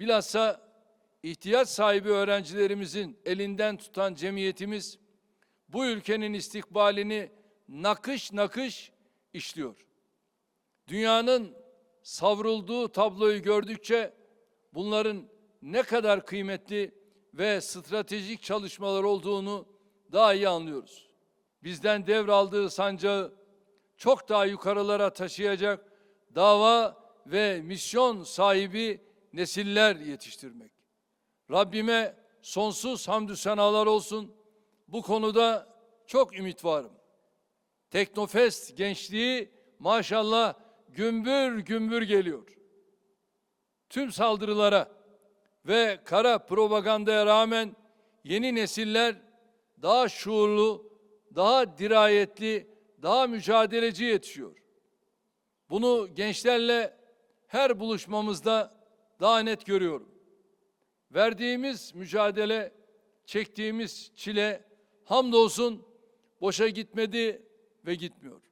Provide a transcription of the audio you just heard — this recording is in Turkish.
Bilhassa ihtiyaç sahibi öğrencilerimizin elinden tutan cemiyetimiz bu ülkenin istikbalini nakış nakış işliyor. Dünyanın savrulduğu tabloyu gördükçe bunların ne kadar kıymetli ve stratejik çalışmalar olduğunu daha iyi anlıyoruz. Bizden devraldığı sancağı çok daha yukarılara taşıyacak dava ve misyon sahibi nesiller yetiştirmek. Rabbime sonsuz hamdü senalar olsun. Bu konuda çok ümit varım. Teknofest gençliği maşallah gümbür gümbür geliyor. Tüm saldırılara ve kara propagandaya rağmen yeni nesiller daha şuurlu, daha dirayetli, daha mücadeleci yetişiyor. Bunu gençlerle her buluşmamızda daha net görüyorum. Verdiğimiz mücadele, çektiğimiz çile hamdolsun boşa gitmedi ve gitmiyor.